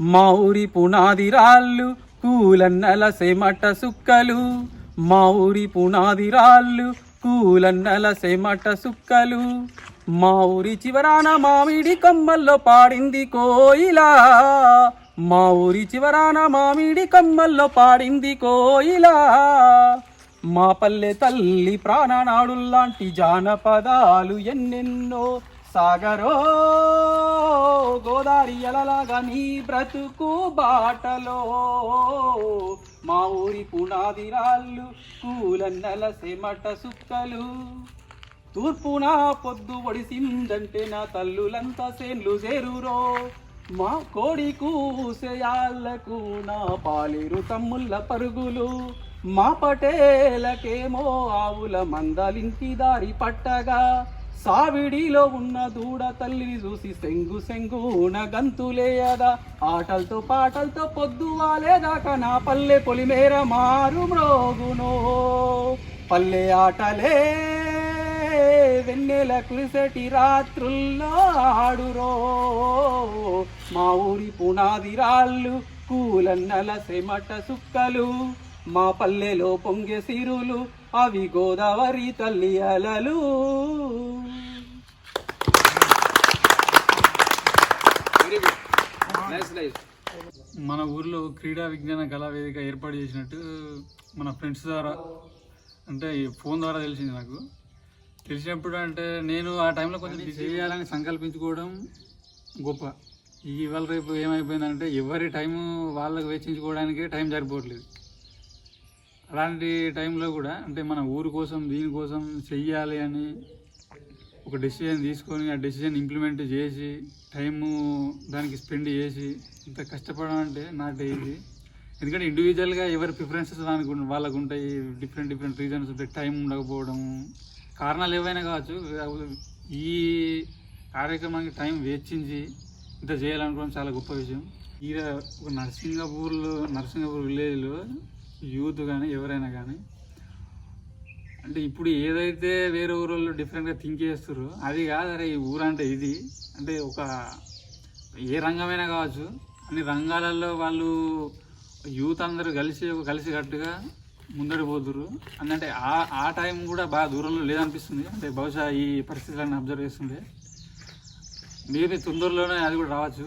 మా ఊరి పునాది రాళ్ళు కూలన్నల సెమట సుక్కలు. మా ఊరి పునాది రాళ్ళు కూలన్నల సెమట సుక్కలు. మా ఊరి చివరాన మామిడి కొమ్మల్లో పాడింది కోయిలా. మా ఊరి చివరాన మామిడి కొమ్మల్లో పాడింది కోయిలా. మా పల్లె తల్లి ప్రాణనాడుల్లాంటి జానపదాలు ఎన్నెన్నో సాగరో గోదారి ఎలలాగా నీ బ్రతుకు బాటలో. మా ఊరి పునాది రాళ్ళు కూలన్నల సెమట సుక్కలు. తూర్పున పొద్దు ఒడిసిందంటే నా తల్లులంతా సేన్లు చేరురో. మా కోడి కూసేయాళ్ళకు నా పాలేరు తమ్ముళ్ళ పరుగులు. మా పటేలకేమో ఆవుల మందలింటి దారి పట్టగా. సావిడిలో ఉన్న దూడ తల్లిని చూసి సెంగు సెంగు గంతులేయదా ఆటలతో పాటలతో పొద్దు వాలేదాకా నా పల్లె పొలిమేర మారు మ్రోగునో. పల్లె ఆటలే వెన్నెల కురిసెటి రాత్రుల్లో ఆడురో. మా ఊరి పునాది రాళ్ళు కూలన్నల సెమట సుక్కలు మా పల్లెలో పొంగే సిరులు అవి గోదావరి తల్లి అలలు. మన ఊర్లో క్రీడా విజ్ఞాన కళా వేదిక ఏర్పాటు చేసినట్టు మన ఫ్రెండ్స్ ద్వారా అంటే ఈ ఫోన్ ద్వారా తెలిసింది నాకు. తెలిసినప్పుడు అంటే నేను ఆ టైంలో కొంచెం చేయాలని సంకల్పించుకోవడం గొప్ప. ఇవాళ రేపు ఏమైపోయిందంటే ఎవరి టైము వాళ్ళకు వెచ్చించుకోవడానికే టైం సరిపోవట్లేదు. అలాంటి టైంలో కూడా అంటే మన ఊరు కోసం దీనికోసం చెయ్యాలి అని ఒక డెసిజన్ తీసుకొని ఆ డెసిజన్ ఇంప్లిమెంట్ చేసి టైము దానికి స్పెండ్ చేసి ఇంత కష్టపడడం అంటే నాట్ ఇది ఎందుకంటే ఇండివిజువల్గా ఎవరి ప్రిఫరెన్సెస్ దానికి వాళ్ళకు ఉంటాయి డిఫరెంట్ డిఫరెంట్ రీజన్స్ ఉంటాయి. టైం ఉండకపోవడం కారణాలు ఏవైనా కావచ్చు ఈ కార్యక్రమానికి టైం వేచించి ఇంత చేయాలనుకోవడం చాలా గొప్ప విషయం. ఈ ఒక నర్సింగపూర్లో నర్సింగపూర్ విలేజ్లో యూత్ కానీ ఎవరైనా కానీ అంటే ఇప్పుడు ఏదైతే వేరే ఊరోళ్ళు డిఫరెంట్గా థింక్ చేస్తారో అది కాదు అరే ఈ ఊరు అంటే ఇది. అంటే ఒక ఏ రంగమైనా కావచ్చు అన్ని రంగాలలో వాళ్ళు యూత్ అందరూ కలిసి కలిసి కట్టుగా ముందడి పోతురు అంటే ఆ ఆ టైం కూడా బాగా దూరంలో లేదనిపిస్తుంది. అంటే బహుశా ఈ పరిస్థితులను అబ్జర్వ్ చేస్తుండే మేబీ తొందరలోనే అది కూడా రావచ్చు.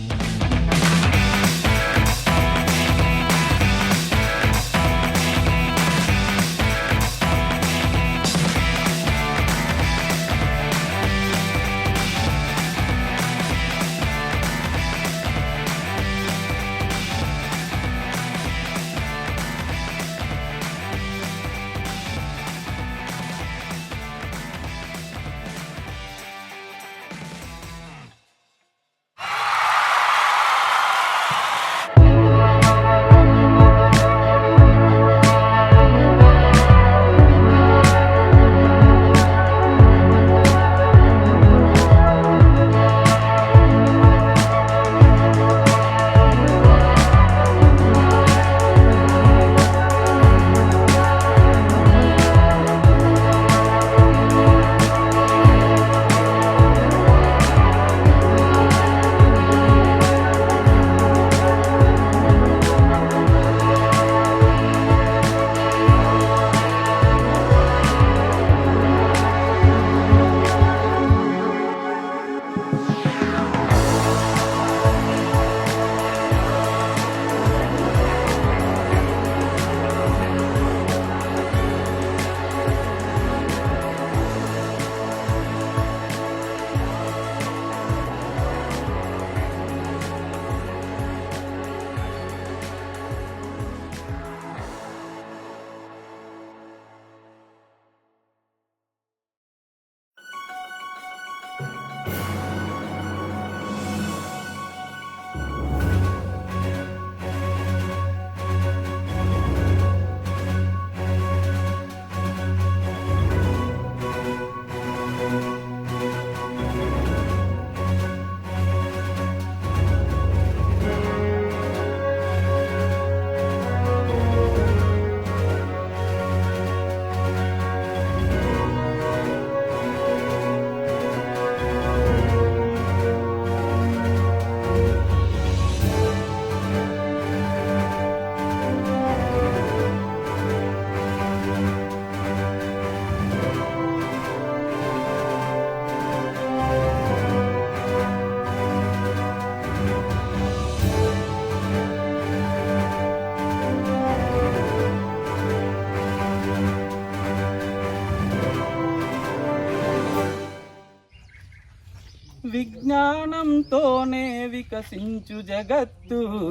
విజ్ఞానంతోనే వికసించు జగత్తు.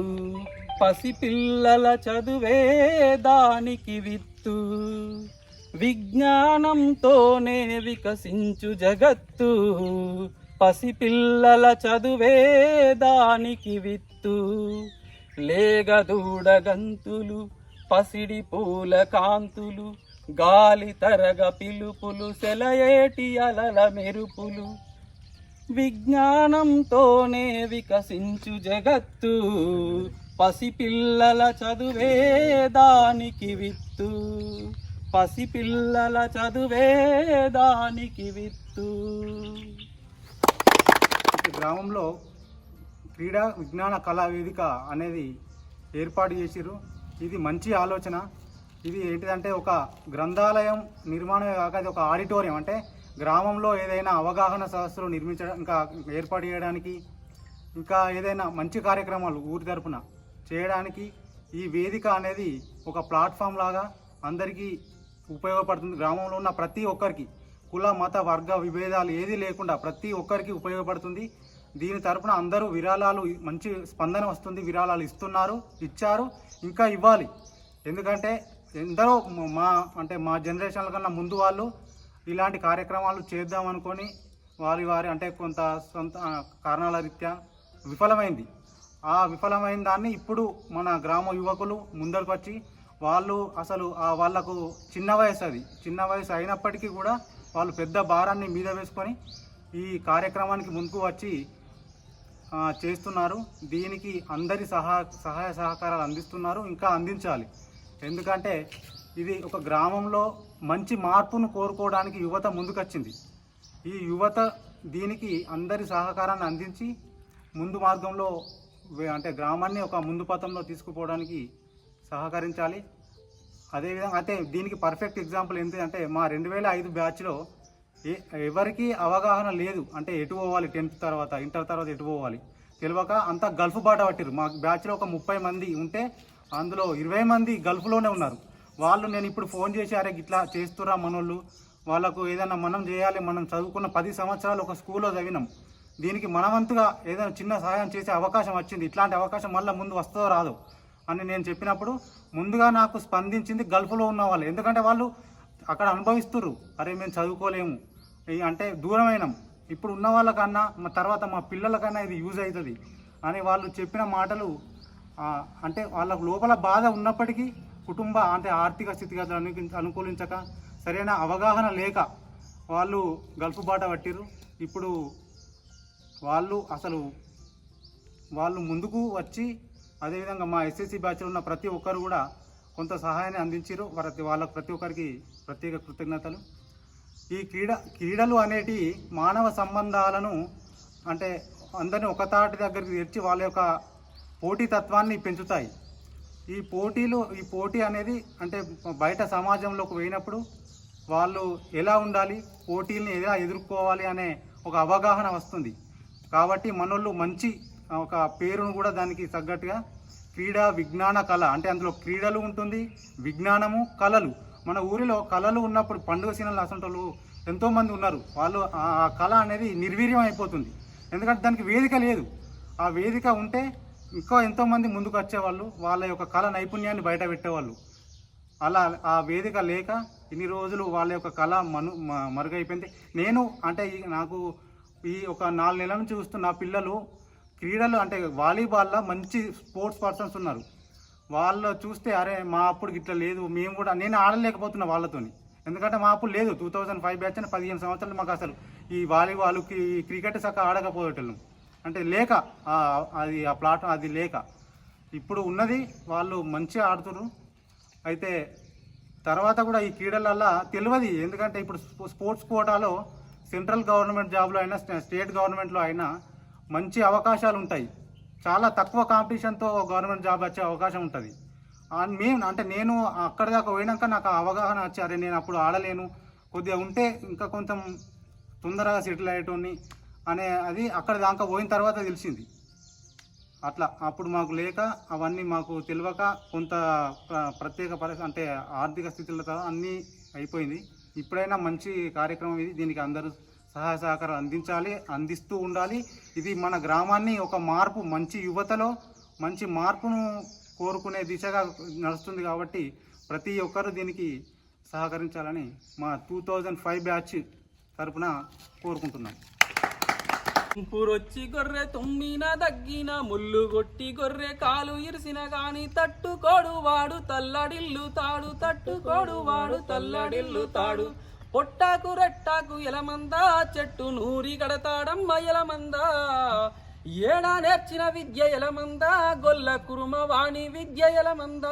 పసిపిల్లల చదువే దానికి విత్తు. విజ్ఞానంతోనే వికసించు జగత్తు. పసిపిల్లల చదువే దానికి విత్తు. లేగదూడగంతులు పసిడి పూల కాంతులు గాలి తరగ పిలుపులు సెలయేటి అలల మెరుపులు. విజ్ఞానంతోనే వికసించు జగత్తు. పసిపిల్లల చదువే దానికి విత్తు. పసిపిల్లల చదువే దానికి విత్తు. గ్రామంలో క్రీడా విజ్ఞాన కళా వేదిక అనేది ఏర్పాటు చేసిరు ఇది మంచి ఆలోచన. ఇది ఏంటిదంటే ఒక గ్రంథాలయం నిర్మాణమే కాక అది ఒక ఆడిటోరియం. అంటే గ్రామంలో ఏదైనా అవగాహన సదస్సులు నిర్మించడం ఇంకా ఏర్పాటు చేయడానికి ఇంకా ఏదైనా మంచి కార్యక్రమాలు ఊరి తరపున చేయడానికి ఈ వేదిక అనేది ఒక ప్లాట్ఫామ్ లాగా అందరికీ ఉపయోగపడుతుంది. గ్రామంలో ఉన్న ప్రతి ఒక్కరికి కుల మత వర్గ విభేదాలు ఏది లేకుండా ప్రతి ఒక్కరికి ఉపయోగపడుతుంది. దీని తరపున అందరూ విరాళాలు మంచి స్పందన వస్తుంది విరాళాలు ఇస్తున్నారు ఇచ్చారు ఇంకా ఇవ్వాలి. ఎందుకంటే ఎందరో మా అంటే మా జనరేషన్ల కన్నా ముందు వాళ్ళు ఇలాంటి కార్యక్రమాలు చేద్దాం అనుకొని వారి వారి అంటే కొంత సొంత కారణాల రీత్యా విఫలమైంది. ఆ విఫలమైన దాన్ని ఇప్పుడు మన గ్రామ యువకులు ముందరకు వచ్చి వాళ్ళు అసలు ఆ వాళ్ళకు చిన్న వయసు అది. చిన్న వయసు అయినప్పటికీ కూడా వాళ్ళు పెద్ద భారాన్ని మీద వేసుకొని ఈ కార్యక్రమానికి ముందుకు వచ్చి చేస్తున్నారు. దీనికి అందరి సహా సహాయ సహకారాలు అందిస్తున్నారు. ఇంకా అందించాలి. ఎందుకంటే ఇది ఒక గ్రామంలో మంచి మార్పును కోరుకోవడానికి యువత ముందుకొచ్చింది. ఈ యువత దీనికి అందరి సహకారాన్ని అందించి ముందు మార్గంలో అంటే గ్రామాన్ని ఒక ముందు పథంలో తీసుకుపోవడానికి సహకరించాలి. అదేవిధంగా అయితే దీనికి పర్ఫెక్ట్ ఎగ్జాంపుల్ ఏంటి అంటే మా రెండు వేల ఐదు బ్యాచ్లో ఏ ఎవరికి అవగాహన లేదు. అంటే ఎటు పోవాలి? టెన్త్ తర్వాత ఇంటర్ తర్వాత ఎటు పోవాలి? తెలియక అంతా గల్ఫ్ బాట పట్టిరు మా బ్యాచ్లో ఒక ముప్పై మంది ఉంటే అందులో ఇరవై మంది గల్ఫ్లోనే ఉన్నారు. వాళ్ళు నేను ఇప్పుడు ఫోన్ చేసి అరే ఇట్లా చేస్తురా మనోళ్ళు. వాళ్ళకు ఏదైనా మనం చేయాలి మనం చదువుకున్న పది సంవత్సరాలు ఒక స్కూల్లో చదివినాం. దీనికి మనవంతుగా ఏదైనా చిన్న సహాయం చేసే అవకాశం వచ్చింది. ఇట్లాంటి అవకాశం మళ్ళీ ముందు వస్తుందో రాదు? అని నేను చెప్పినప్పుడు ముందుగా నాకు స్పందించింది గల్ఫ్లో ఉన్న వాళ్ళు. ఎందుకంటే వాళ్ళు అక్కడ అనుభవిస్తుర్రు. అరే మేము చదువుకోలేము. అంటే దూరమైనాం ఇప్పుడు ఉన్న వాళ్ళకన్నా మా తర్వాత మా పిల్లలకన్నా ఇది యూజ్ అవుతుంది. అని వాళ్ళు చెప్పిన మాటలు అంటే వాళ్ళకు లోపల బాధ ఉన్నప్పటికీ కుటుంబ అంటే ఆర్థిక స్థితిగతులు అను అనుకూలించక సరైన అవగాహన లేక వాళ్ళు గల్ఫ్ బాట పట్టిర్రు. ఇప్పుడు వాళ్ళు అసలు వాళ్ళు ముందుకు వచ్చి అదేవిధంగా మా ఎస్ఎస్సి బ్యాచ్లో ఉన్న ప్రతి ఒక్కరు కూడా కొంత సహాయాన్ని అందించారు ప్రతి వాళ్ళకు ప్రతి ఒక్కరికి ప్రత్యేక కృతజ్ఞతలు. ఈ క్రీడ క్రీడలు అనేటి మానవ సంబంధాలను అంటే అందరిని ఒక తాటి దగ్గరికి తెచ్చి వాళ్ళ యొక్క పోటీతత్వాన్ని పెంచుతాయి. ఈ పోటీలు ఈ పోటీ అనేది అంటే బయట సమాజంలోకి పోయినప్పుడు వాళ్ళు ఎలా ఉండాలి పోటీల్ని ఎలా ఎదుర్కోవాలి అనే ఒక అవగాహన వస్తుంది. కాబట్టి మనోళ్ళు మంచి ఒక పేరును కూడా దానికి తగ్గట్టుగా క్రీడా విజ్ఞాన కళ అంటే అందులో క్రీడలు ఉంటుంది విజ్ఞానము కళలు. మన ఊరిలో కళలు ఉన్నప్పుడు పండుగ సీనలు అసంటోళ్ళు ఎంతోమంది ఉన్నారు. వాళ్ళు ఆ కళ అనేది నిర్వీర్యం అయిపోతుంది. ఎందుకంటే దానికి వేదిక లేదు. ఆ వేదిక ఉంటే ఇంకా ఎంతోమంది ముందుకు వచ్చేవాళ్ళు వాళ్ళ యొక్క కళ నైపుణ్యాన్ని బయట పెట్టేవాళ్ళు. అలా ఆ వేదిక లేక ఇన్ని రోజులు వాళ్ళ యొక్క కళ మను మరుగైపోయింది. నేను అంటే నాకు ఈ ఒక నాలుగు నెలల నుంచి చూస్తున్న పిల్లలు క్రీడలు అంటే వాలీబాల్లో మంచి స్పోర్ట్స్ పర్సన్స్ ఉన్నారు. వాళ్ళు చూస్తే అరే మా అప్పుడు ఇట్లా లేదు మేము కూడా నేను ఆడలేకపోతున్నా వాళ్ళతోని. ఎందుకంటే మా అప్పుడు లేదు టూ థౌజండ్ ఫైవ్ బ్యాచ్ అని పదిహేను సంవత్సరాలు మాకు అసలు ఈ వాలీబాల్ ఈ క్రికెట్ చక్కగా ఆడకపోయేటోళ్ళం. అంటే లేక అది ఆ ప్లాట్ అది లేక. ఇప్పుడు ఉన్నది వాళ్ళు మంచిగా ఆడుతున్నారు అయితే తర్వాత కూడా ఈ క్రీడలల్లో తెలియదు ఎందుకంటే ఇప్పుడు స్పోర్ట్స్ కోటాలో సెంట్రల్ గవర్నమెంట్ జాబ్లో అయినా స్టేట్ గవర్నమెంట్లో అయినా మంచి అవకాశాలు ఉంటాయి. చాలా తక్కువ కాంపిటీషన్తో గవర్నమెంట్ జాబ్ వచ్చే అవకాశం ఉంటుంది. అండ్ మేము అంటే నేను అక్కడ దాకా పోయినాక నాకు అవగాహన వచ్చారే నేను అప్పుడు ఆడలేను. కొద్దిగా ఉంటే ఇంకా కొంచెం తొందరగా సెటిల్ అయ్యేటోని అనే అది అక్కడ దాకా పోయిన తర్వాత తెలిసింది. అట్లా అప్పుడు మాకు లేక అవన్నీ మాకు తెలియక కొంత ప్రత్యేక పరిస్థితి అంటే ఆర్థిక స్థితులతో అన్నీ అయిపోయింది. ఇప్పుడైనా మంచి కార్యక్రమం ఇది. దీనికి అందరూ సహాయ సహకారం అందించాలి అందిస్తూ ఉండాలి. ఇది మన గ్రామాన్ని ఒక మార్పు మంచి యువతలో మంచి మార్పును కోరుకునే దిశగా నడుస్తుంది కాబట్టి ప్రతి ఒక్కరూ దీనికి సహకరించాలని మా టూ థౌజండ్ ఫైవ్ బ్యాచ్ తరపున కోరుకుంటున్నాం. పురొచ్చి గొర్రె తుమ్మిన దగ్గిన ముళ్ళు కొట్టి గొర్రె కాలు ఇరిసిన గాని తట్టుకోడు వాడు తల్లడిల్లు తాడు తట్టుకోడు వాడు తల్లడిల్లు తాడు. పొట్టాకు రెట్టాకు ఎలమందా చెట్టు నూరి కడతాడమ్మ ఎలమందా. ఏడా నేర్చిన విద్య ఎలమందా? గొల్ల కురుమ వాణి విద్య ఎలమందా?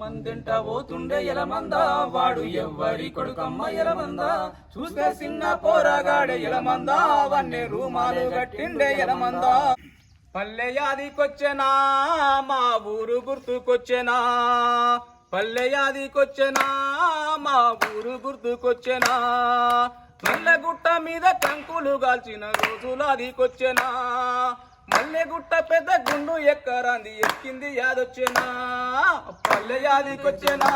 మందింట పోతుండే ఎలమందా? వాడు ఎవ్వరి కొడుకమ్మ ఎలమందా? చూస్తే చిన్న పోరగాడే ఎలమందా? అవన్నీ రూమాలు కట్టిండే ఎలమందా? పల్లె యాదికొచ్చెనా? మా ఊరు గుర్తుకొచ్చెనా? పల్లె యాదికొచ్చెనా? మా ఊరు గుర్తుకొచ్చెనా? మల్లెగుట్ట మీద కంకులు గాల్చిన రోజులు అదికొచ్చెనా మల్లెగుట్ట పెద్ద గుండు ఎక్కరాంది ఎక్కింది యాదొచ్చెనా. పల్లె యాదికొచ్చెనా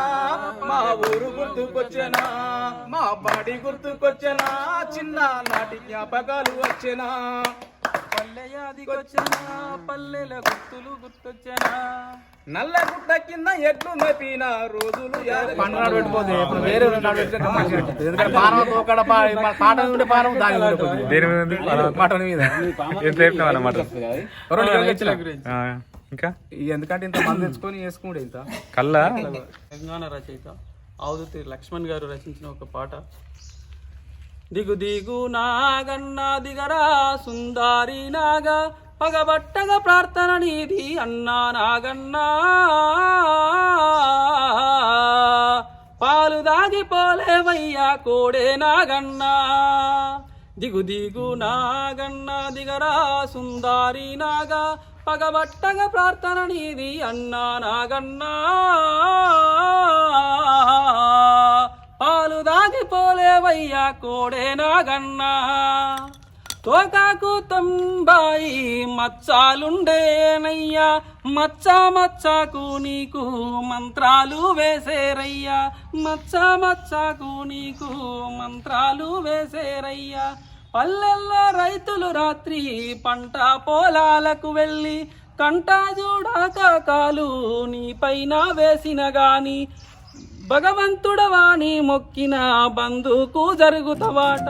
మా ఊరు గుర్తుకొచ్చెనా మా బాడీ గుర్తుకొచ్చెనా చిన్న నాటి జ్ఞాపకాలు వచ్చెనా. పల్లె యాదికొచ్చెనా పల్లెల గుర్తులు గుర్తొచ్చెనా? నల్ల గుట్ట కింద ఎట్లు మెపిన రోజులు పండుగ ఇప్పుడు వేరే ఉంటుంది. ఎందుకంటే పానం తోకడ పా- మన పాట ఉండే పానం దాని మీద ఉంటుంది. దేని మీద ఉంది? పాట మీద. ఎట్లా చెప్పినావు అన్నమాట ఇంకా? ఎందుకంటే ఇంత మంది తెచ్చుకొని వేసుకుంటే ఇంత. కళ్ళ? తెలంగాణ రచయిత ఆవుదుతి లక్ష్మణ్ గారు రచించిన ఒక పాట దిగు దిగు నాగన్న దిగరా సుందారి నాగా పగబట్టగా ప్రార్థన నీది అన్నా నాగన్నా. పాలు దాగిపోలేవయ్యా కోడే నాగన్నా. దిగు దిగు నాగన్న దిగరా సుందారి నాగా పగబట్టగా ప్రార్థన నీది అన్నా నాగన్నా. పాలు దాగిపోలేవయ్యా కోడే నాగన్నా. తోకాకు తొంబాయి మచ్చాలుండేనయ్యా. మచ్చా మచ్చాకు నీకు మంత్రాలు వేసేరయ్యా. మచ్చా మచ్చాకు నీకు మంత్రాలు వేసేరయ్యా. పల్లెల్లో రైతులు రాత్రి పంట పొలాలకు వెళ్ళి కంటా చూడాక కాలు నీపైన వేసిన గాని భగవంతుడవాణి మొక్కిన బంధుకు జరుగుతవాట.